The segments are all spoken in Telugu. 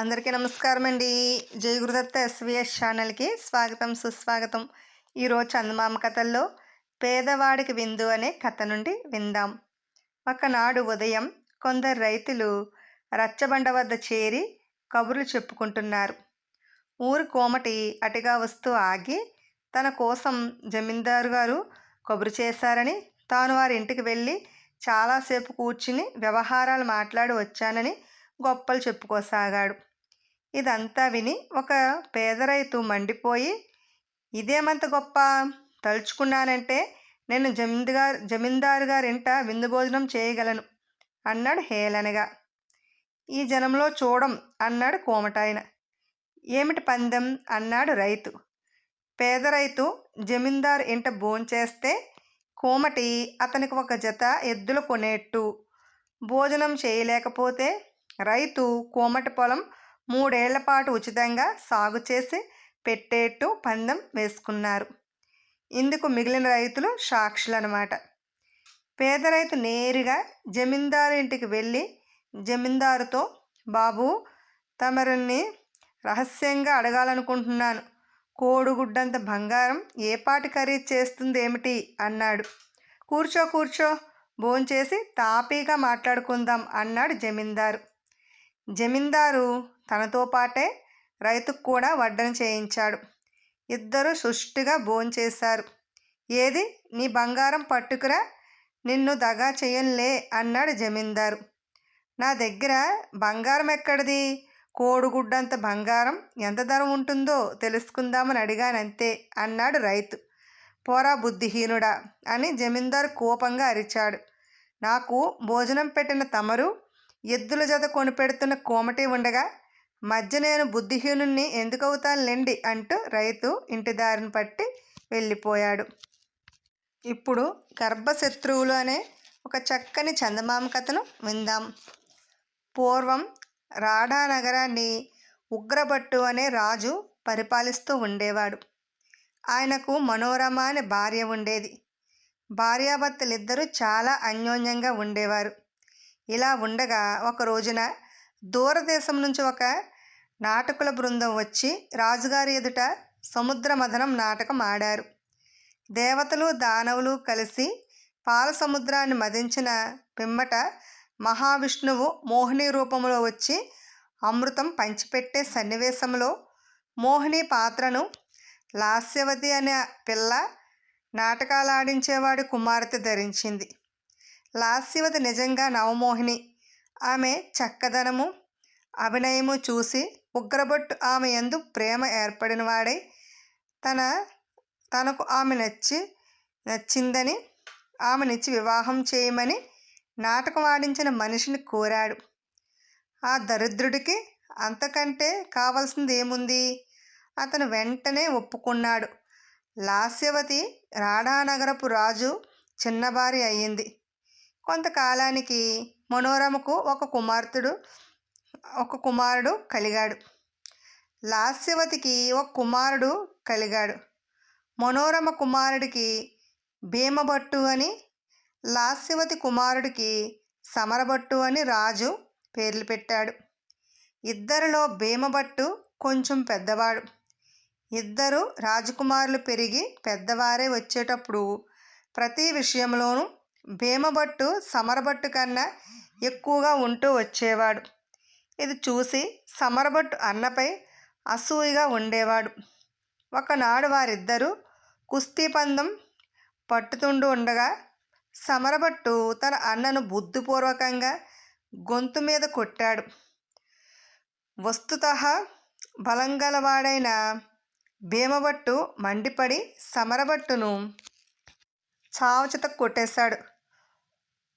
అందరికీ నమస్కారం అండి జై గురుదత్త ఎస్విఎస్ ఛానల్కి స్వాగతం సుస్వాగతం. ఈరోజు చందమామ కథల్లో పేదవాడికి విందు అనే కథ నుండి విందాం. ఒకనాడు ఉదయం కొందరు రైతులు రచ్చబండ వద్ద చేరి కబుర్లు చెప్పుకుంటున్నారు. ఊరు కోమటి అటుగా వస్తూ ఆగి తన కోసం జమీందారు గారు కబురు చేశారని తాను వారి ఇంటికి వెళ్ళి చాలాసేపు కూర్చుని వ్యవహారాలు మాట్లాడి వచ్చానని గొప్పలు చెప్పుకోసాగాడు. ఇదంతా విని ఒక పేద రైతు మండిపోయి ఇదేమంత గొప్ప? తలుచుకున్నానంటే నేను జమీందారు జమీందారు గారింట విందు భోజనం చేయగలను అన్నాడు హేళనగా. ఈ జనంలో చూడం అన్నాడు కోమటాయన. ఏమిటి పందెం? అన్నాడు రైతు. పేద రైతు జమీందారు ఇంట భోంచేస్తే కోమటి అతనికి ఒక జత ఎద్దులు కొనేట్టు. భోజనం చేయలేకపోతే రైతు కోమటి పొలం మూడేళ్ళ పాటు ఉచితంగా సాగు చేసి పెట్టేట్టు పందెం వేసుకున్నారు. ఇందుకు మిగిలిన రైతులు సాక్షులు అనమాట పేద రైతు నేరుగా జమీందారు ఇంటికి వెళ్ళి జమీందారుతో బాబు తమరిని రహస్యంగా అడగాలనుకుంటున్నాను. కోడిగుడ్డంత బంగారం ఏ పాటి ఖరీదు చేస్తుంది ఏమిటి అన్నాడు. కూర్చో కూర్చో భోంచేసి తాపీగా మాట్లాడుకుందాం అన్నాడు జమీందారు. జమీందారు తనతో పాటే రైతుకు కూడా వడ్డన చేయించాడు. ఇద్దరు సుష్టిగా భోంచేశారు. ఏది? నీ బంగారం పట్టుకురా నిన్ను దగా చేయంలే అన్నాడు జమీందారు. నా దగ్గర బంగారం ఎక్కడిది? కోడిగుడ్డంత బంగారం ఎంత ధర ఉంటుందో తెలుసుకుందామని అడిగానంతే అన్నాడు రైతు. పోరా బుద్ధిహీనుడా అని జమీందారు కోపంగా అరిచాడు. నాకు భోజనం పెట్టిన తమరు ఎద్దుల జత కొనిపెడుతున్న కోమటి ఉండగా మధ్య నేను బుద్ధిహీనుణ్ణి ఎందుకవుతాను అవుతానులేండి అంటూ రైతు ఇంటి దారిని పట్టి వెళ్ళిపోయాడు. ఇప్పుడు గర్భశత్రువులు అనే ఒక చక్కని చందమామ కథను విందాం. పూర్వం రాడా నగరాన్ని ఉగ్రభట్టు అనే రాజు పరిపాలిస్తూ ఉండేవాడు. ఆయనకు మనోరమ అనే భార్య ఉండేది. భార్యాభర్తలిద్దరూ చాలా అన్యోన్యంగా ఉండేవారు. ఇలా ఉండగా ఒక రోజున దూరదేశం నుంచి ఒక నాటకుల బృందం వచ్చి రాజుగారి ఎదుట సముద్ర మథనం నాటకం ఆడారు. దేవతలు దానవులు కలిసి పాల సముద్రాన్ని మదించిన పిమ్మట మహావిష్ణువు మోహిని రూపంలో వచ్చి అమృతం పంచిపెట్టే సన్నివేశంలో మోహిని పాత్రను లాస్యవతి అనే పిల్ల నాటకాలాడించేవాడి కుమార్తె ధరించింది. లాస్యవతి నిజంగా నవమోహిని. ఆమె చక్కదనము అభినయము చూసి ఉగ్రబొట్టు ఆమె ఎందు ప్రేమ ఏర్పడిన వాడై తన తనకు ఆమె నచ్చి నచ్చిందని ఆమెనిచ్చి వివాహం చేయమని నాటకం ఆడించిన మనిషిని కోరాడు. ఆ దరిద్రుడికి అంతకంటే కావాల్సింది ఏముంది? అతను వెంటనే ఒప్పుకున్నాడు. లాస్యవతి రాడానగరపు రాజు చిన్నబారి అయ్యింది. కొంతకాలానికి మనోరమకు ఒక కుమార్తెడు ఒక కుమారుడు కలిగాడు. లాస్యవతికి ఒక కుమారుడు కలిగాడు. మనోరమ కుమారుడికి భీమభట్టు అని లాస్యవతి కుమారుడికి సమరభట్టు అని రాజు పేర్లు పెట్టాడు. ఇద్దరిలో భీమభట్టు కొంచెం పెద్దవాడు. ఇద్దరు రాజకుమారులు పెరిగి పెద్దవారే వచ్చేటప్పుడు ప్రతి విషయంలోనూ భీమభట్టు సమరభట్టు కన్నా ఎక్కువగా ఉంటూ వచ్చేవాడు. ఇది చూసి సమరభట్టు అన్నపై అసూయగా ఉండేవాడు. ఒకనాడు వారిద్దరూ కుస్తీ పందం పట్టుతుండు ఉండగా సమరభట్టు తన అన్నను బుద్ధిపూర్వకంగా గొంతు మీద కొట్టాడు. వస్తుత బలంగలవాడైన భీమభట్టు మండిపడి సమరభట్టును చావచిత కొట్టేశాడు.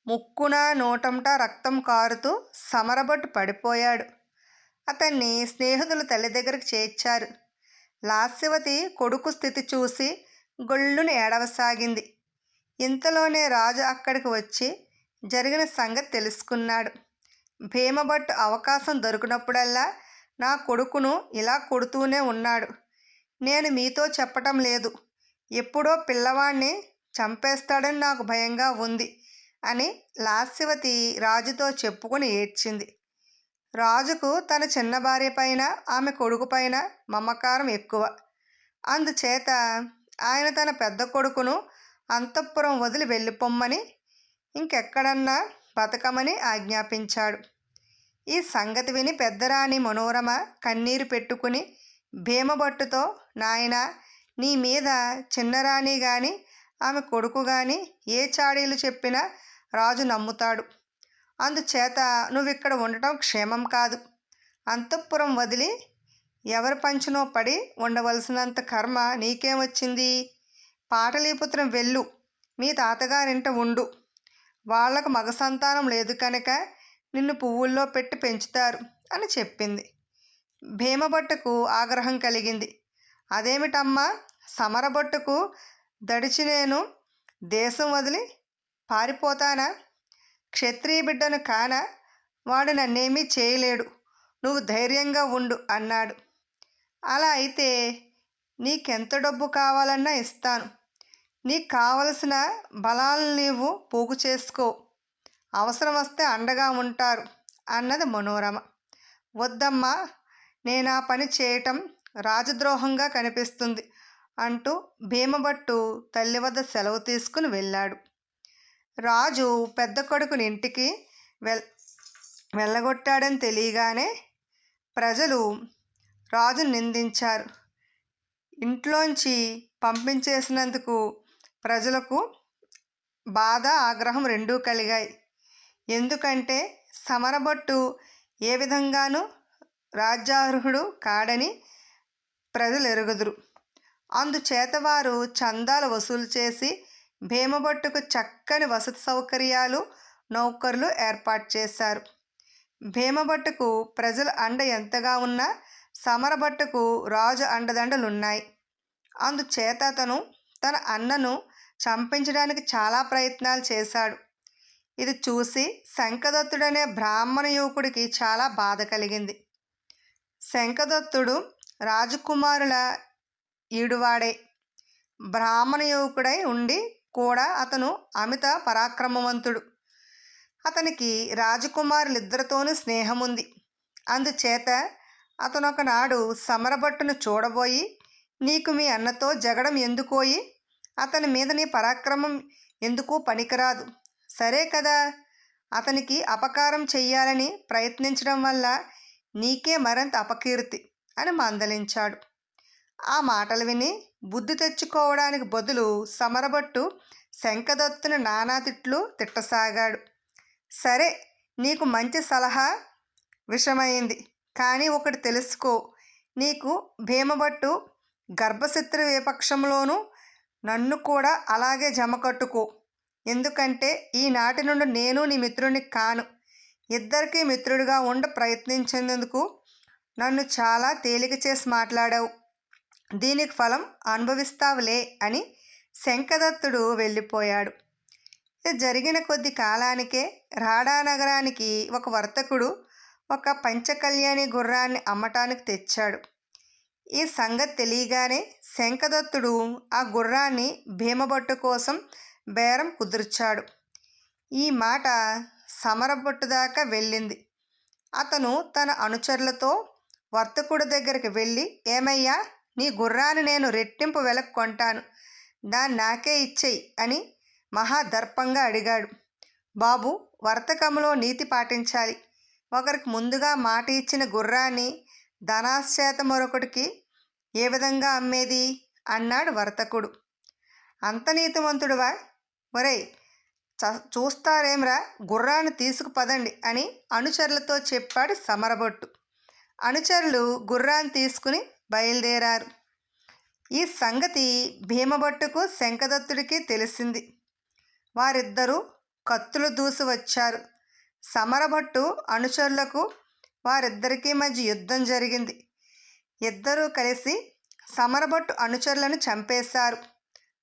ముక్కున నోటంటా రక్తం కారుతూ సమరబట్టు పడిపోయాడు. అతన్ని స్నేహితులు తల్లి దగ్గరికి చేర్చారు. లాస్యవతి కొడుకు స్థితి చూసి గొళ్ళును ఏడవసాగింది. ఇంతలోనే రాజు అక్కడికి వచ్చి జరిగిన సంగతి తెలుసుకున్నాడు. భీమభట్టు అవకాశం దొరికినప్పుడల్లా నా కొడుకును ఇలా కొడుతూనే ఉన్నాడు. నేను మీతో చెప్పటం లేదు. ఎప్పుడో పిల్లవాడిని చంపేస్తాడని నాకు భయంగా ఉంది. అని లాస్యవతి రాజుతో చెప్పుకొని ఏడ్చింది. రాజుకు తన చిన్న భార్య పైన ఆమె కొడుకు పైన మమకారం ఎక్కువ. అందుచేత ఆయన తన పెద్ద కొడుకును అంతఃపురం వదిలి వెళ్ళిపోమ్మని ఇంకెక్కడన్నా బతకమని ఆజ్ఞాపించాడు. ఈ సంగతి విని పెద్దరాణి మనోరమ కన్నీరు పెట్టుకుని భీమభట్టుతో నాయన నీ మీద చిన్నరాణి గాని ఆమె కొడుకు గాని ఏ చాడీలు చెప్పినా రాజు నమ్ముతాడు. అందుచేత నువ్వు ఇక్కడ ఉండటం క్షేమం కాదు. అంతఃపురం వదిలి ఎవరి పంచునో పడి ఉండవలసినంత కర్మ నీకేమొచ్చింది పాటలీపుత్రం వెళ్ళు. మీ తాతగారింట ఉండు. వాళ్ళకు మగ సంతానం లేదు కనుక నిన్ను పువ్వుల్లో పెట్టి పెంచుతారు అని చెప్పింది. భీమభట్టుకు ఆగ్రహం కలిగింది. అదేమిటమ్మా? సమరభట్టుకు దడిచి నేను దేశం వదిలి పారిపోతానా? క్షత్రియ బిడ్డను కాన? వాడు నన్నేమీ చేయలేడు. నువ్వు ధైర్యంగా ఉండు అన్నాడు. అలా అయితే నీకెంత డబ్బు కావాలన్నా ఇస్తాను. నీకు కావలసిన బలాలను నీవు పోగు చేసుకో. అవసరం వస్తే అండగా ఉంటారు అన్నది మనోరమ. వద్దమ్మా నేను ఆ పని చేయటం రాజద్రోహంగా కనిపిస్తుంది అంటూ భీమభట్టు తల్లి వద్ద సెలవు తీసుకుని వెళ్ళాడు. రాజు పెద్ద కొడుకుని ఇంటికి వెల్ వెళ్ళగొట్టాడని తెలియగానే ప్రజలు రాజును నిందించారు. ఇంట్లోంచి పంపించేసినందుకు ప్రజలకు బాధ ఆగ్రహం రెండూ కలిగాయి. ఎందుకంటే సమరభట్టు ఏ విధంగానూ రాజ్యార్హుడు కాడని ప్రజలు ఎరుగుదురు అందుచేత వారు చందాలు వసూలు చేసి భీమభట్టుకు చక్కని వసతి సౌకర్యాలు నౌకర్లు ఏర్పాటు చేశారు. భీమభట్టుకు ప్రజల అండ ఎంతగా ఉన్నా సమరభట్టుకు రాజు అండదండలున్నాయి. అందుచేత అతను తన అన్నను చంపించడానికి చాలా ప్రయత్నాలు చేశాడు. ఇది చూసి శంఖదత్తుడనే బ్రాహ్మణ యువకుడికి చాలా బాధ కలిగింది. శంఖదత్తుడు రాజకుమారుల ఈడువాడే. బ్రాహ్మణ యువకుడై ఉండి కూడా అతను అమిత పరాక్రమవంతుడు. అతనికి రాజకుమారులిద్దరితోనూ స్నేహం ఉంది అందుచేత అతను ఒకనాడు సమరభట్టును చూడబోయి నీకు మీ అన్నతో జగడం ఎందుకోయి? అతని మీద నీ పరాక్రమం ఎందుకు పనికిరాదు. సరే కదా? అతనికి అపకారం చెయ్యాలని ప్రయత్నించడం వల్ల నీకే మరింత అపకీర్తి అని మందలించాడు. ఆ మాటలు విని బుద్ధి తెచ్చుకోవడానికి బదులు సమరభట్టు శంఖదత్తుని నానా తిట్లు తిట్టసాగాడు. సరే నీకు మంచి సలహా విషమైంది కానీ ఒకటి తెలుసుకో. నీకు భీమభట్టు గర్భశత్రు విపక్షంలోనూ నన్ను కూడా అలాగే జమ కట్టుకో. ఎందుకంటే ఈనాటి నుండి నేను నీ మిత్రుని కాను. ఇద్దరికీ మిత్రుడిగా ఉండ ప్రయత్నించేందుకు నన్ను చాలా తేలిక చేసి మాట్లాడావు. దీనికి ఫలం అనుభవిస్తావులే అని శంఖదత్తుడు వెళ్ళిపోయాడు. జరిగిన కొద్ది కాలానికే రాడా నగరానికి ఒక వర్తకుడు ఒక పంచకళ్యాణి గుర్రాన్ని అమ్మటానికి తెచ్చాడు. ఈ సంగతి తెలియగానే శంఖదత్తుడు ఆ గుర్రాన్ని భీమభట్టు కోసం బేరం కుదుర్చాడు. ఈ మాట సమరభట్టు దాకా వెళ్ళింది. అతను తన అనుచరులతో వర్తకుడి దగ్గరికి వెళ్ళి ఏమయ్యా నీ గుర్రాన్ని నేను రెట్టింపు వెలకు కొంటాను. దాన్ని నాకే ఇచ్చేయి అని మహాదర్పంగా అడిగాడు. బాబు వర్తకంలో నీతి పాటించాలి. ఒకరికి ముందుగా మాట ఇచ్చిన గుర్రాన్ని ధనాశ్చేత మరొకటికి ఏ విధంగా అమ్మేది? అన్నాడు వర్తకుడు. అంత నీతివంతుడువా ఒరేయ్ చ చూస్తారేమ్రా? గుర్రాన్ని తీసుకుపదండి అని అనుచరులతో చెప్పాడు సమరబొట్టు అనుచరులు గుర్రాన్ని తీసుకుని బయలుదేరారు. ఈ సంగతి భీమభట్టుకు శంఖదత్తుడికి తెలిసింది. వారిద్దరూ కత్తులు దూసి వచ్చారు. సమరభట్టు అనుచరులకు వారిద్దరికీ మధ్య యుద్ధం జరిగింది. ఇద్దరూ కలిసి సమరభట్టు అనుచరులను చంపేశారు.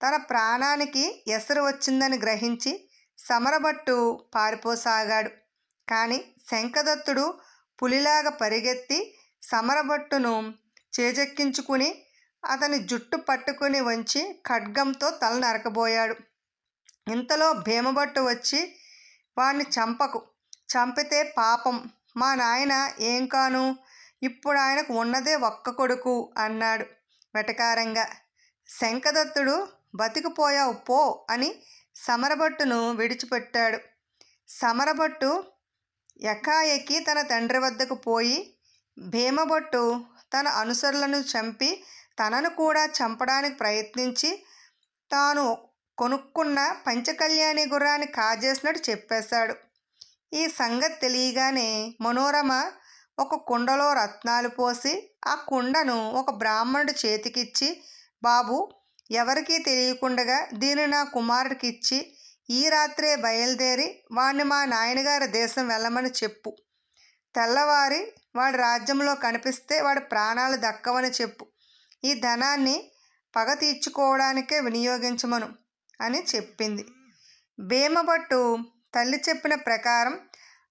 తన ప్రాణానికి ఎసరు వచ్చిందని గ్రహించి సమరభట్టు పారిపోసాగాడు. కానీ శంఖదత్తుడు పులిలాగా పరిగెత్తి సమరభట్టును చేజెక్కించుకుని అతని జుట్టు పట్టుకుని వంచి ఖడ్గంతో తల నరకబోయాడు. ఇంతలో భీమభట్టు వచ్చి వాణ్ణి చంపకు. చంపితే పాపం. మా నాయన ఏం కాను? ఇప్పుడు ఆయనకు ఉన్నదే ఒక్క కొడుకు అన్నాడు వెటకారంగా. శంఖదత్తుడు బతికిపోయావు పో అని సమరభట్టును విడిచిపెట్టాడు. సమరభట్టు ఎకాయకి తన తండ్రి వద్దకు పోయి భీమభట్టు తన అనుసరులను చంపి తనను కూడా చంపడానికి ప్రయత్నించి తాను కొనుక్కున్న పంచకళ్యాణి గుర్రాన్ని కాజేసినట్టు చెప్పేశాడు. ఈ సంగతి తెలియగానే మనోరమ ఒక కుండలో రత్నాలు పోసి ఆ కుండను ఒక బ్రాహ్మణుడు చేతికిచ్చి బాబు ఎవరికీ తెలియకుండగా దీన్ని నా కుమారుడికి ఇచ్చి ఈ రాత్రే బయలుదేరి వాణ్ణి మా నాయనగారి దేశం వెళ్ళమని చెప్పు. తెల్లవారి వాడి రాజ్యంలో కనిపిస్తే వాడి ప్రాణాలు దక్కవని చెప్పు. ఈ ధనాన్ని పగ తీర్చుకోవడానికే వినియోగించమను అని చెప్పింది. భీమభట్టు తల్లి చెప్పిన ప్రకారం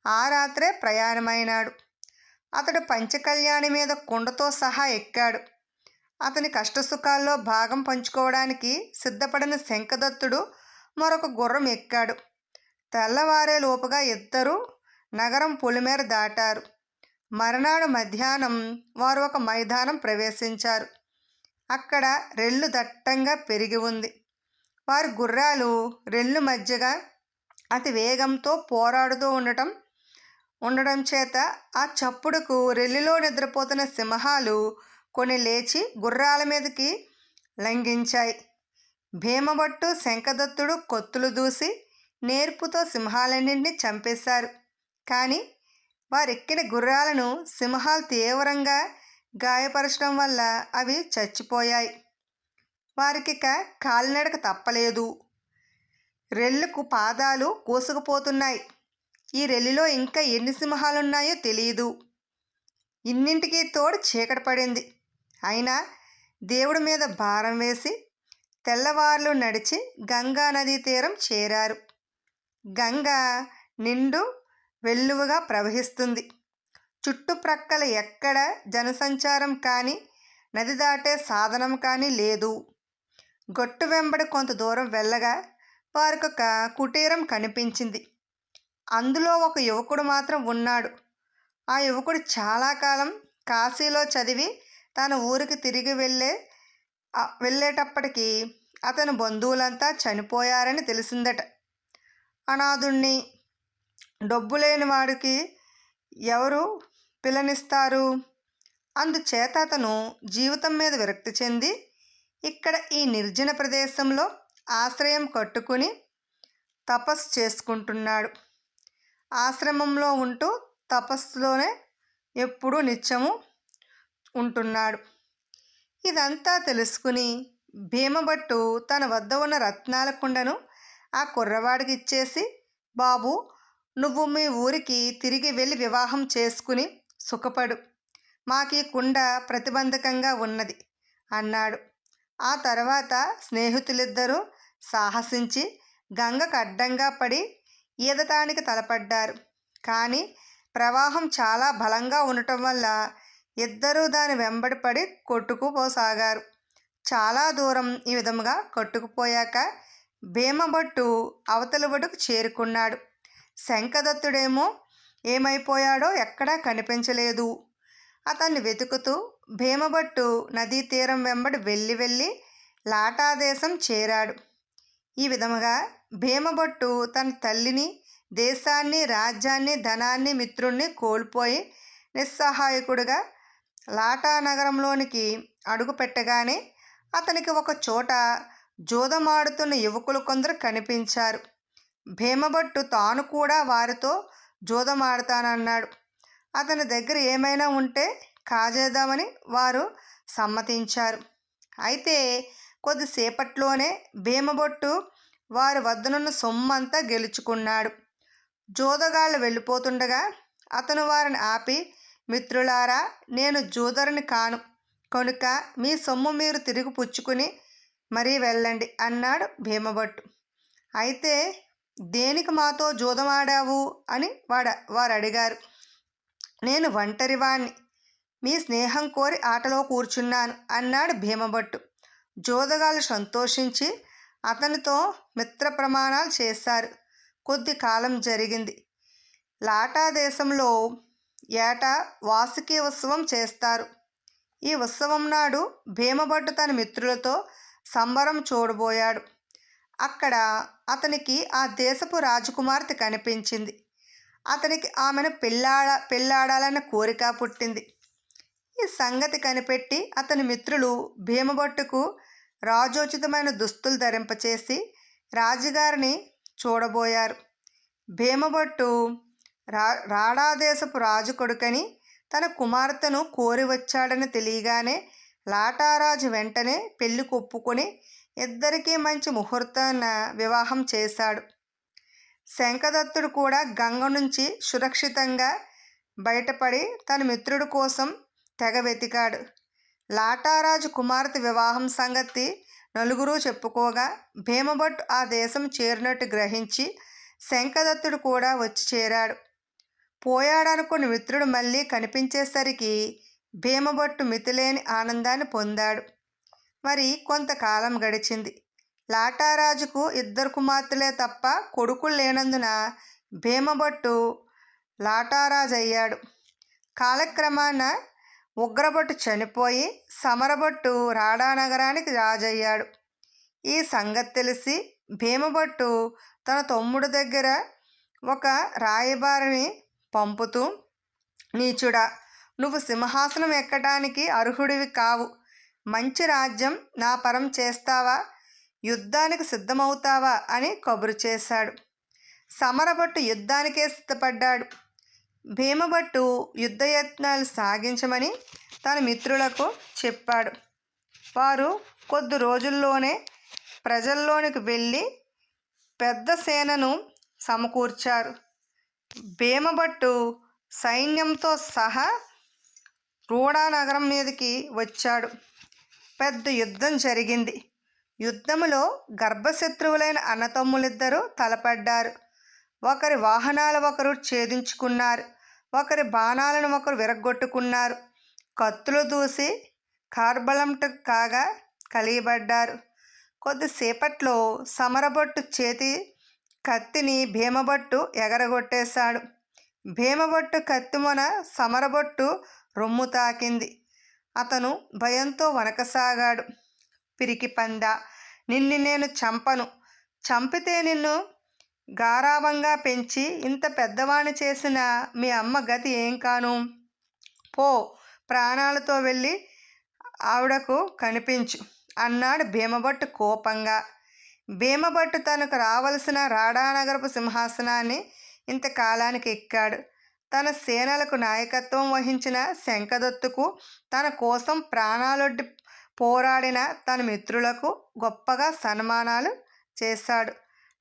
ఆ రాత్రే ప్రయాణమైనాడు. అతడు పంచకళ్యాణి మీద కుండతో సహా ఎక్కాడు. అతని కష్టసుఖాల్లో భాగం పంచుకోవడానికి సిద్ధపడిన శంఖదత్తుడు మరొక గుర్రం ఎక్కాడు. తెల్లవారే లోపుగా ఇద్దరు నగరం పొలిమేర దాటారు. మరునాడు మధ్యాహ్నం వారు ఒక మైదానం ప్రవేశించారు. అక్కడ రెల్లు దట్టంగా పెరిగి ఉంది. వారి గుర్రాలు రెల్లు మధ్యగా అతి వేగంతో పోరాడుతూ ఉండటం ఉండడం చేత ఆ చప్పుడుకు రెల్లిలో నిద్రపోతున్న సింహాలు కొన్ని లేచి గుర్రాల మీదకి లంఘించాయి. భీమభట్టు శంఖదత్తుడు కొత్తులు దూసి నేర్పుతో సింహాలన్నింటినీ చంపేశారు. కానీ వారెక్కిన గుర్రాలను సింహాలు తీవ్రంగా గాయపరచడం వల్ల అవి చచ్చిపోయాయి. వారికిక కాలినడక తప్పలేదు. రెల్లుకు పాదాలు కోసుకుపోతున్నాయి. ఈ రెల్లిలో ఇంకా ఎన్ని సింహాలున్నాయో తెలియదు ఇన్నింటికి తోడు చీకటి పడింది. అయినా దేవుడి మీద భారం వేసి తెల్లవార్లు నడిచి గంగా నదీ తీరం చేరారు. గంగ నిండు వెల్లువగా ప్రవహిస్తుంది. చుట్టుప్రక్కల ఎక్కడ జనసంచారం కానీ నది దాటే సాధనం కానీ లేదు. గొట్టు వెంబడి కొంత దూరం వెళ్ళగా వారికొక కుటీరం కనిపించింది. అందులో ఒక యువకుడు మాత్రం ఉన్నాడు. ఆ యువకుడు చాలా కాలం కాశీలో చదివి తన ఊరికి తిరిగి వెళ్ళే వెళ్ళేటప్పటికీ అతని బంధువులంతా చనిపోయారని తెలిసిందట. అనాథుణ్ణి డబ్బు లేని వాడికి ఎవరు పిల్లనిస్తారు అందుచేత అతను జీవితం మీద విరక్తి చెంది ఇక్కడ ఈ నిర్జన ప్రదేశంలో ఆశ్రయం కట్టుకుని తపస్సు చేసుకుంటున్నాడు. ఆశ్రమంలో ఉంటూ తపస్సులోనే ఎప్పుడూ నిత్యము ఉంటున్నాడు. ఇదంతా తెలుసుకుని భీమభట్టు తన వద్ద ఉన్న రత్నాల కుండను ఆ కుర్రవాడికి ఇచ్చేసి బాబు నువ్వు మీ ఊరికి తిరిగి వెళ్ళి వివాహం చేసుకుని సుఖపడు. మాకీ కుండ ప్రతిబంధకంగా ఉన్నది అన్నాడు. ఆ తర్వాత స్నేహితులిద్దరూ సాహసించి గంగకు అడ్డంగా పడి ఈదటానికి తలపడ్డారు. కానీ ప్రవాహం చాలా బలంగా ఉండటం వల్ల ఇద్దరూ దాని వెంబడి పడి కొట్టుకుపోసాగారు. చాలా దూరం ఈ విధముగా కొట్టుకుపోయాక భీమభట్టు అవతలి వడుకు చేరుకున్నాడు. శంఖదత్తుడేమో ఏమైపోయాడో ఎక్కడా కనిపించలేదు. అతన్ని వెతుకుతూ భీమభట్టు నదీ తీరం వెంబడి వెళ్ళి వెళ్ళి లాటాదేశం చేరాడు. ఈ విధముగా భీమభట్టు తన తల్లిని దేశాన్ని రాజ్యాన్ని ధనాన్ని మిత్రుణ్ణి కోల్పోయి నిస్సహాయకుడిగా లాటా నగరంలోనికి అడుగు పెట్టగానే అతనికి ఒక చోట జూదమాడుతున్న యువకులు కొందరు కనిపించారు. భీమభట్టు తాను కూడా వారితో జూదమాడతానన్నాడు. అతని దగ్గర ఏమైనా ఉంటే కాజేద్దామని వారు సమ్మతించారు. అయితే కొద్దిసేపట్లోనే భీమబొట్టు వారి వద్దనున్న సొమ్మంతా గెలుచుకున్నాడు. జూదగాళ్ళు వెళ్ళిపోతుండగా అతను వారిని ఆపి మిత్రులారా నేను జూదరుని కాను. కనుక మీ సొమ్ము మీరు తిరిగి పుచ్చుకుని మరీ వెళ్ళండి అన్నాడు భీమభట్టు. అయితే దేనికి మాతో జూదమాడావు? అని వాడ వారు అడిగారు నేను ఒంటరివాణ్ణి. మీ స్నేహం కోరి ఆటలో కూర్చున్నాను అన్నాడు భీమభట్టు. జోదగాలు సంతోషించి అతనితో మిత్ర ప్రమాణాలు చేశారు. కొద్ది కాలం జరిగింది. లాటా దేశంలో ఏటా వాసుకి ఉత్సవం చేస్తారు. ఈ ఉత్సవం నాడు భీమభట్టు తన మిత్రులతో సంబరం చూడబోయాడు. అక్కడ అతనికి ఆ దేశపు రాజకుమార్తె కనిపించింది. అతనికి ఆమెను పెళ్ళాడ పెళ్ళాడాలన్న కోరిక పుట్టింది. ఈ సంగతి కనిపెట్టి అతని మిత్రులు భీమభట్టుకు రాజోచితమైన దుస్తులు ధరింపచేసి రాజుగారిని చూడబోయారు. భీమభట్టు రా రాడాదేశపు రాజు కొడుకని తన కుమార్తెను కోరి వచ్చాడని తెలియగానే లాటారాజు వెంటనే పెళ్ళి కొప్పుకొని ఇద్దరికీ మంచి ముహూర్తాన వివాహం చేశాడు. శంఖదత్తుడు కూడా గంగ నుంచి సురక్షితంగా బయటపడి తన మిత్రుడి కోసం తెగ వెతికాడు. లాటారాజు కుమార్తె వివాహం సంగతి నలుగురు చెప్పుకోగా భీమభట్ ఆ దేశం చేరినట్టు గ్రహించి శంఖదత్తుడు కూడా వచ్చి చేరాడు. పోయాడనుకున్న మిత్రుడు మళ్ళీ కనిపించేసరికి భీమభట్టు మితిలేని ఆనందాన్ని పొందాడు. మరి కొంతకాలం గడిచింది. లాటారాజుకు ఇద్దరు కుమార్తెలే తప్ప కొడుకులు లేనందున భీమభట్టు లాటారాజు అయ్యాడు కాలక్రమాన ఉగ్రభట్టు చనిపోయి సమరభట్టు రాడానగరానికి రాజయ్యాడు. ఈ సంగతి తెలిసి భీమభట్టు తన తమ్ముడు దగ్గర ఒక రాయబారిని పంపుతూ నీచుడా నువ్వు సింహాసనం ఎక్కడానికి అర్హుడివి కావు. మంచి రాజ్యం నా పరం చేస్తావా? యుద్ధానికి సిద్ధమవుతావా? అని కబురు చేశాడు. సమరభట్టు యుద్ధానికే సిద్ధపడ్డాడు. భీమభట్టు యుద్ధయత్నాలు సాగించమని తన మిత్రులకు చెప్పాడు. వారు కొద్ది రోజుల్లోనే ప్రజల్లోనికి వెళ్ళి పెద్ద సేనను సమకూర్చారు. భీమభట్టు సైన్యంతో సహా రూడా నగరం మీదకి వచ్చాడు. పెద్ద యుద్ధం జరిగింది. యుద్ధములో గర్భశత్రువులైన అన్నతమ్ములిద్దరూ తలపడ్డారు. ఒకరి వాహనాలు ఒకరు ఛేదించుకున్నారు. ఒకరి బాణాలను ఒకరు విరగొట్టుకున్నారు కత్తులు దూసి కార్బలంట కాగా కలియబడ్డారు. కొద్దిసేపట్లో సమరభట్టు చేతి కత్తిని భీమభట్టు ఎగరగొట్టేశాడు. భీమభట్టు కత్తిమొన సమరభట్టు రొమ్ము తాకింది. అతను భయంతో వనకసాగాడు పిరికి పంద నిన్ను నేను చంపను. చంపితే నిన్ను గారాబంగా పెంచి ఇంత పెద్దవాణ్ణి చేసిన మీ అమ్మ గతి ఏం కాను? పో ప్రాణాలతో వెళ్ళి ఆవిడకు కనిపించు అన్నాడు భీమభట్టు కోపంగా. భీమభట్టు తనకు రావలసిన రాడానగరపు సింహాసనాన్ని ఇంతకాలానికి ఎక్కాడు. తన సేనలకు నాయకత్వం వహించిన శంఖదత్తుకు తన కోసం ప్రాణాలొడ్డి పోరాడిన తన మిత్రులకు గొప్పగా సన్మానాలు చేశాడు.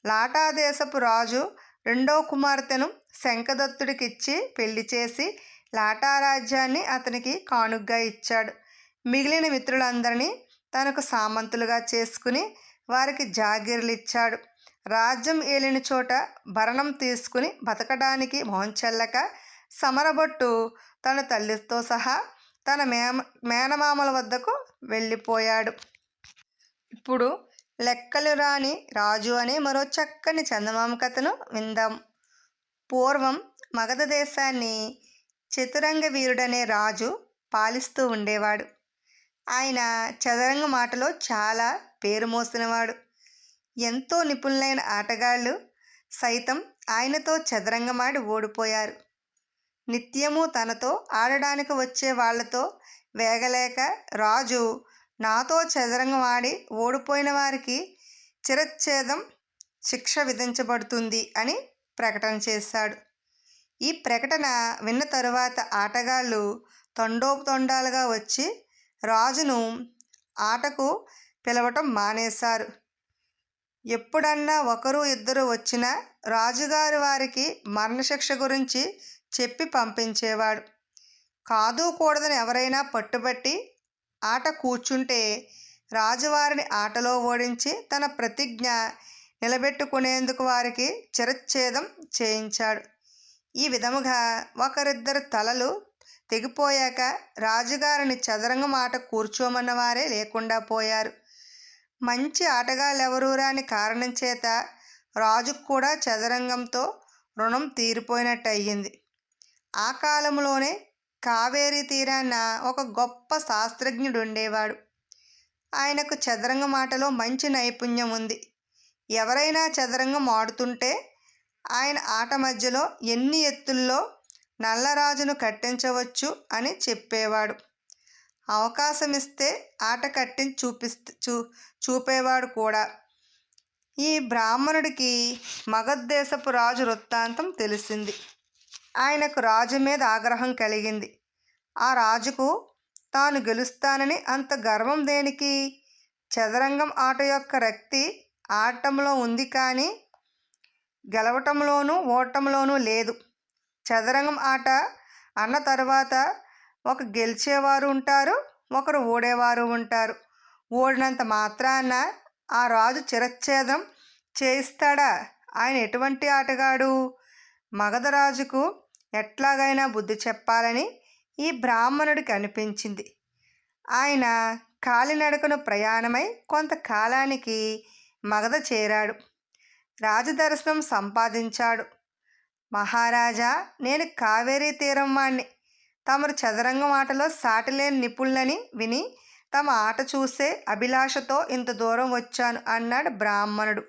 లాటా దేశపు రాజు రెండో కుమార్తెను శంఖదత్తుడికిచ్చి పెళ్ళి చేసి లాటా రాజ్యాన్ని అతనికి కానుగ్గా ఇచ్చాడు. మిగిలిన మిత్రులందరినీ తనకు సామంతులుగా చేసుకుని వారికి జాగీర్లు ఇచ్చాడు రాజ్యం ఏలిన చోట భరణం తీసుకుని బతకడానికి మొహంచెల్లక సమరబొట్టు తన తల్లితో సహా తన మేమ మేనమామల వద్దకు వెళ్ళిపోయాడు. ఇప్పుడు లెక్కలు రాని రాజు అనే మరో చక్కని చందమామ కథను విందాం. పూర్వం మగధ దేశాన్ని చతురంగ వీరుడనే రాజు పాలిస్తూ ఉండేవాడు. ఆయన చదరంగ మాటలో చాలా పేరు మోసినవాడు. ఎంతో నిపుణులైన ఆటగాళ్ళు సైతం ఆయనతో చదరంగమాడి ఓడిపోయారు. నిత్యము తనతో ఆడడానికి వచ్చే వాళ్ళతో వేగలేక రాజు నాతో చదరంగం ఆడి ఓడిపోయిన వారికి చిరచ్ఛేదం శిక్ష విధించబడుతుంది అని ప్రకటన చేశాడు. ఈ ప్రకటన విన్న తరువాత ఆటగాళ్ళు తొండోపతొండాలుగా వచ్చి రాజును ఆటకు పిలవటం మానేశారు. ఎప్పుడన్నా ఒకరు ఇద్దరు వచ్చినా రాజుగారు వారికి మరణశిక్ష గురించి చెప్పి పంపించేవాడు. కాదు కూడదని ఎవరైనా పట్టుబట్టి ఆట కూర్చుంటే రాజువారిని ఆటలో ఓడించి తన ప్రతిజ్ఞ నిలబెట్టుకునేందుకు వారికి చిరచ్ఛేదం చేయించాడు. ఈ విధముగా ఒకరిద్దరు తలలు తెగిపోయాక రాజుగారిని చదరంగం ఆట కూర్చోమన్న వారే లేకుండా పోయారు. మంచి ఆటగాళ్ళెవరూ రాని కారణం చేత రాజుకు కూడా చదరంగంతో రుణం తీరిపోయినట్టు అయ్యింది ఆ కాలంలోనే కావేరీ తీరాన ఒక గొప్ప శాస్త్రజ్ఞుడు ఉండేవాడు ఆయనకు చదరంగం ఆటలో మంచి నైపుణ్యం ఉంది. ఎవరైనా చదరంగం ఆడుతుంటే ఆయన ఆట మధ్యలో ఎన్ని ఎత్తుల్లో నల్లరాజును కట్టించవచ్చు అని చెప్పేవాడు. అవకాశం ఇస్తే ఆట కట్టించి చూపిస్తే చూ చూపేవాడు కూడా. ఈ బ్రాహ్మణుడికి మగధదేశపు రాజు వృత్తాంతం తెలిసింది. ఆయనకు రాజు మీద ఆగ్రహం కలిగింది. ఆ రాజుకు తాను గెలుస్తానని అంత గర్వం దేనికి? చదరంగం ఆట యొక్క రక్తి ఆడటంలో ఉంది కానీ గెలవటంలోనూ ఓటంలోనూ లేదు. చదరంగం ఆట అన్న తర్వాత ఒక గెలిచేవారు ఉంటారు ఒకరు ఓడేవారు ఉంటారు. ఓడినంత మాత్రాన ఆ రాజు చిరచ్ఛేదం చేయిస్తాడా? ఆయన ఎటువంటి ఆటగాడు? మగధరాజుకు ఎట్లాగైనా బుద్ధి చెప్పాలని ఈ బ్రాహ్మణుడికి అనిపించింది ఆయన కాలినడకను ప్రయాణమై కొంతకాలానికి మగధ చేరాడు. రాజదర్శనం సంపాదించాడు. మహారాజా నేను కావేరీ తీరం వాణ్ణి. తమరు చదరంగం ఆటలో సాటిలేని నిపుణులని విని తమ ఆట చూసే అభిలాషతో ఇంత దూరం వచ్చాను అన్నాడు బ్రాహ్మణుడు.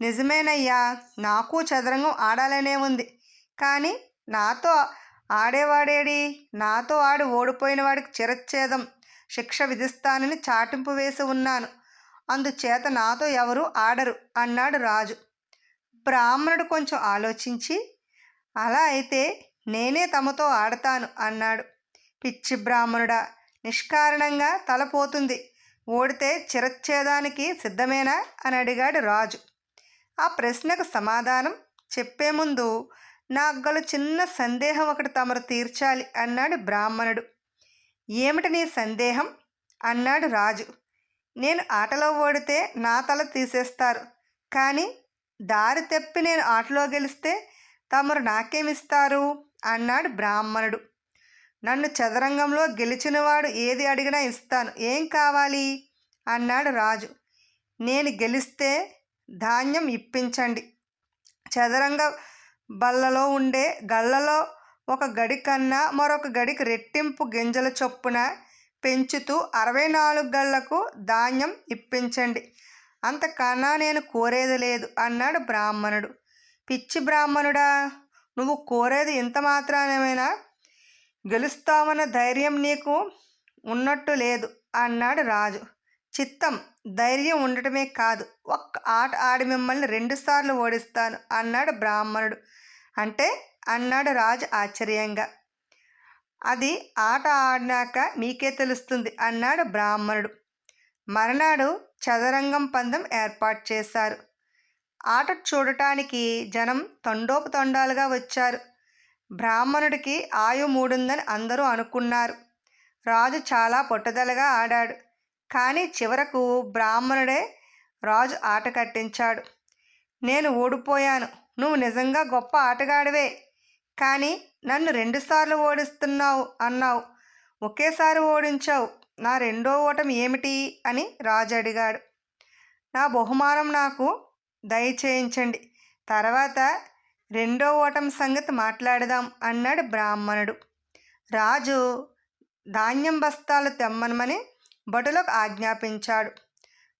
నిజమేనయ్యా నాకు చదరంగం ఆడాలనే ఉంది. కానీ నాతో ఆడేవాడేడి? నాతో ఆడి ఓడిపోయిన వాడికి చిరచ్ఛేదం శిక్ష విధిస్తానని చాటింపు వేసి ఉన్నాను. అందుచేత నాతో ఎవరు ఆడరు అన్నాడు రాజు. బ్రాహ్మణుడు కొంచెం ఆలోచించి అలా అయితే నేనే తమతో ఆడతాను అన్నాడు. పిచ్చి బ్రాహ్మణుడా నిష్కారణంగా తలపోతుంది ఓడితే చిరచ్ఛేదానికి సిద్ధమేనా? అని అడిగాడు రాజు. ఆ ప్రశ్నకు సమాధానం చెప్పే ముందు నాకు గల చిన్న సందేహం ఒకటి తమరు తీర్చాలి అన్నాడు బ్రాహ్మణుడు. ఏమిటి నీ సందేహం? అన్నాడు రాజు. నేను ఆటలో ఓడితే నా తల తీసేస్తారు. కానీ దారి తెప్పి నేను ఆటలో గెలిస్తే తమరు నాకేమిస్తారు? అన్నాడు బ్రాహ్మణుడు. నన్ను చదరంగంలో గెలిచినవాడు ఏది అడిగినా ఇస్తాను. ఏం కావాలి? అన్నాడు రాజు. నేను గెలిస్తే ధాన్యం ఇప్పించండి. చదరంగ బల్లలో ఉండే గళ్ళలో ఒక గడి కన్నా మరొక గడికి రెట్టింపు గింజల చొప్పున పెంచుతూ అరవై నాలుగు గళ్ళకు ధాన్యం ఇప్పించండి. అంతకన్నా నేను కోరేది లేదు అన్నాడు బ్రాహ్మణుడు. పిచ్చి బ్రాహ్మణుడా నువ్వు కోరేది ఇంత మాత్రమేనా గెలుస్తామన్న ధైర్యం నీకు ఉన్నట్టు లేదు అన్నాడు రాజు. చిత్తం ధైర్యం ఉండటమే కాదు. ఒక్క ఆట ఆడి మిమ్మల్ని రెండుసార్లు ఓడిస్తాను అన్నాడు బ్రాహ్మణుడు. అంటే అన్నాడు రాజు ఆశ్చర్యంగా. అది ఆట ఆడినాక మీకే తెలుస్తుంది అన్నాడు బ్రాహ్మణుడు. మరునాడు చదరంగం పందెం ఏర్పాటు చేశారు. ఆట చూడటానికి జనం తండోపతండాలుగా వచ్చారు. బ్రాహ్మణుడికి ఆయు మూడుందని అందరూ అనుకున్నారు. రాజు చాలా పట్టుదలగా ఆడాడు. కానీ చివరకు బ్రాహ్మణుడే రాజు ఆట కట్టించాడు. నేను ఓడిపోయాను. నువ్వు నిజంగా గొప్ప ఆటగాడివే. కానీ నన్ను రెండుసార్లు ఓడిస్తున్నావు అన్నావు. ఒకేసారి ఓడించావు. నా రెండో ఓటమి ఏమిటి? అని రాజు అడిగాడు. నా బహుమానం నాకు దయచేయించండి. తర్వాత రెండో ఓటమి సంగతి మాట్లాడదాం అన్నాడు బ్రాహ్మణుడు. రాజు ధాన్యం బస్తాలు తెమ్మనమని భటులకు ఆజ్ఞాపించాడు.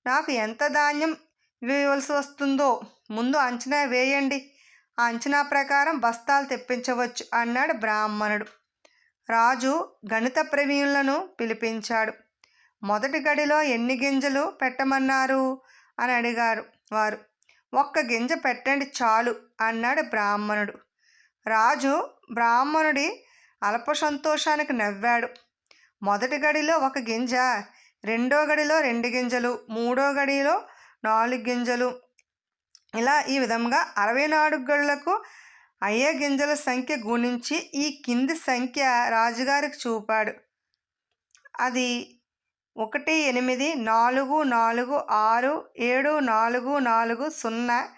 నాకు ఎంత ధాన్యం ఇవ్వవలసి వస్తుందో ముందు అంచనా వేయండి. ఆ అంచనా ప్రకారం బస్తాలు తెప్పించవచ్చు అన్నాడు బ్రాహ్మణుడు. రాజు గణిత ప్రవీణులను పిలిపించాడు. మొదటి గడిలో ఎన్ని గింజలు పెట్టమన్నారు? అని అడిగారు వారు. ఒక్క గింజ పెట్టండి చాలు అన్నాడు బ్రాహ్మణుడు. రాజు బ్రాహ్మణుడి అల్ప సంతోషానికి నవ్వాడు. మొదటి గడిలో ఒక గింజ రెండో గడిలో రెండు గింజలు మూడో గడిలో నాలుగు గింజలు. ఇలా ఈ విధంగా అరవై నాలుగు గడులకు అయ్యే గింజల సంఖ్య గుణించి ఈ కింది సంఖ్య రాజుగారికి చూపాడు. అది ఒకటి ఎనిమిది నాలుగు నాలుగు ఆరు ఏడు నాలుగు నాలుగు సున్నా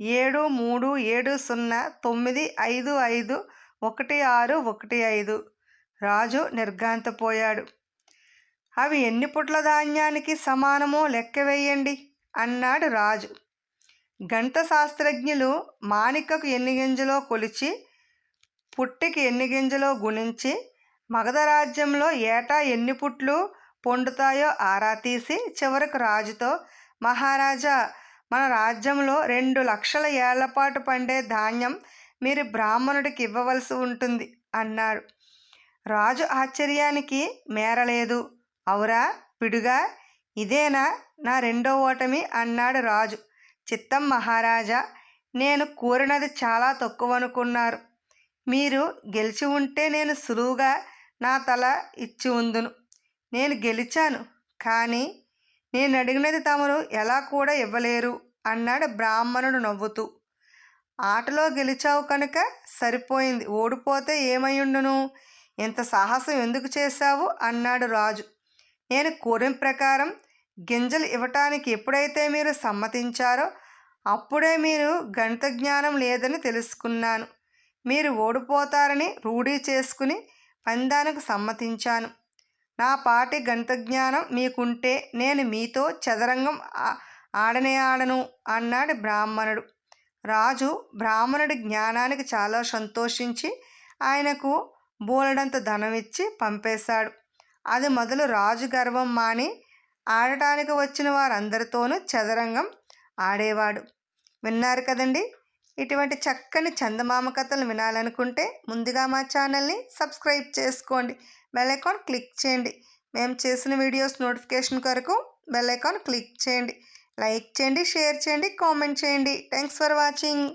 ఏడు మూడు ఏడు సున్నా తొమ్మిది ఐదు ఐదు ఒకటి ఆరు ఒకటి ఐదు. రాజు నిర్ఘాంతపోయాడు. అవి ఎన్ని పుట్ల ధాన్యానికి సమానమో లెక్క వేయండి అన్నాడు రాజు. గణిత శాస్త్రజ్ఞులు మాణికకు ఎన్ని గింజలో కొలిచి పుట్టికి ఎన్ని గింజలో గుణించి మగధ రాజ్యంలో ఏటా ఎన్ని పుట్లు పొండుతాయో ఆరా తీసి చివరకు రాజుతో మహారాజా మన రాజ్యంలో రెండు లక్షల ఏళ్ళపాటు పండే ధాన్యం మీరు బ్రాహ్మణుడికి ఇవ్వవలసి ఉంటుంది అన్నాడు రాజు ఆశ్చర్యానికి మేరలేదు. అవురా పిడుగా? ఇదేనా? నా రెండో ఓటమి అన్నాడు రాజు. చిత్తం మహారాజా నేను కోరినది చాలా తక్కువ అనుకున్నారు మీరు గెలిచి ఉంటే నేను సులువుగా నా తల ఇచ్చి ఉందును. నేను గెలిచాను కానీ నేను అడిగినది తమరు ఎలా కూడా ఇవ్వలేరు అన్నాడు బ్రాహ్మణుడు నవ్వుతూ. ఆటలో గెలిచావు కనుక సరిపోయింది ఓడిపోతే ఏమయ్యుండును ఇంత సాహసం ఎందుకు చేశావు? అన్నాడు రాజు. నేను కోరిన ప్రకారం గింజలు ఇవ్వటానికి ఎప్పుడైతే మీరు సమ్మతించారో అప్పుడే మీరు గణిత జ్ఞానం లేదని తెలుసుకున్నాను. మీరు ఓడిపోతారని రూఢీ చేసుకుని పందానికి సమ్మతించాను. నా పాటి గణిత జ్ఞానం మీకుంటే నేను మీతో చదరంగం ఆడనే ఆడను అన్నాడు బ్రాహ్మణుడు. రాజు బ్రాహ్మణుడి జ్ఞానానికి చాలా సంతోషించి ఆయనకు బోలెడంత ధనం ఇచ్చి పంపేశాడు. అది మొదలు రాజు గర్వం మాని ఆడటానికి వచ్చిన వారందరితోనూ చదరంగం ఆడేవాడు. విన్నారు కదండి? ఇటువంటి చక్కని చందమామ కథలు వినాలనుకుంటే ముందుగా మా ఛానల్ని సబ్స్క్రైబ్ చేసుకోండి. బెల్ ఐకాన్ క్లిక్ చేయండి. మేము చేసిన వీడియోస్ నోటిఫికేషన్ కొరకు బెల్ ఐకాన్ క్లిక్ చేయండి. లైక్ చేయండి షేర్ చేయండి కామెంట్ చేయండి. Thanks for watching.